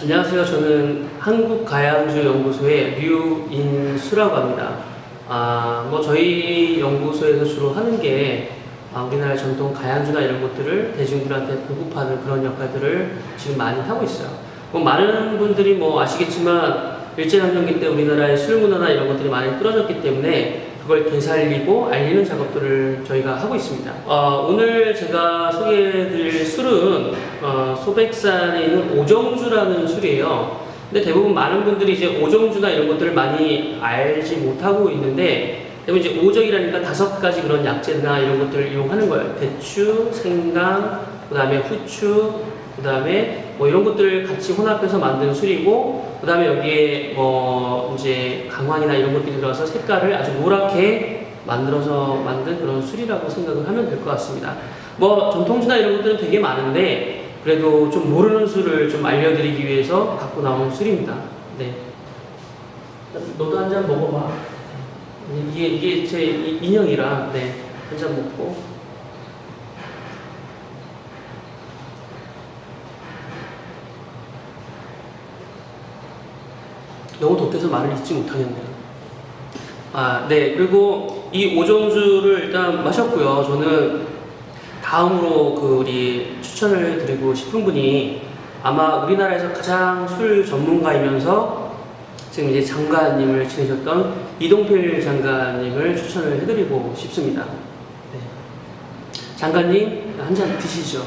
안녕하세요. 저는 한국가양주연구소의 류인수라고 합니다. 아, 뭐 저희 연구소에서 주로 하는 게 아, 우리나라 전통 가양주나 이런 것들을 대중들한테 보급하는 그런 역할들을 지금 많이 하고 있어요. 뭐 많은 분들이 뭐 아시겠지만 일제강점기 때 우리나라의 술 문화나 이런 것들이 많이 끊어졌기 때문에 그걸 되살리고 알리는 작업들을 저희가 하고 있습니다. 어, 오늘 제가 소개해드릴 술은 어, 소백산에 있는 오정주라는 술이에요. 근데 대부분 많은 분들이 이제 오정주나 이런 것들을 많이 알지 못하고 있는데 대부분 이제 오정이라니까 다섯 가지 그런 약재나 이런 것들을 이용하는 거예요. 대추, 생강, 그 다음에 후추, 그 다음에 뭐 이런 것들을 같이 혼합해서 만든 술이고, 그 다음에 여기에 뭐 이제 강황이나 이런 것들이 들어가서 색깔을 아주 노랗게 만들어서 만든 그런 술이라고 생각을 하면 될 것 같습니다. 뭐 전통주나 이런 것들은 되게 많은데 그래도 좀 모르는 술을 좀 알려드리기 위해서 갖고 나온 술입니다. 네. 너도 한 잔 먹어봐. 이게 이게 제 이- 인형이라 네. 한 잔 먹고. 너무 독해서 말을 잇지 못하겠네요. 아, 네. 그리고 이 오정주를 일단 마셨고요. 저는 다음으로 그 우리 추천을 드리고 싶은 분이 아마 우리나라에서 가장 술 전문가이면서 지금 이제 장관님을 지내셨던 이동필 장관님을 추천을 해드리고 싶습니다. 네. 장관님 한 잔 드시죠.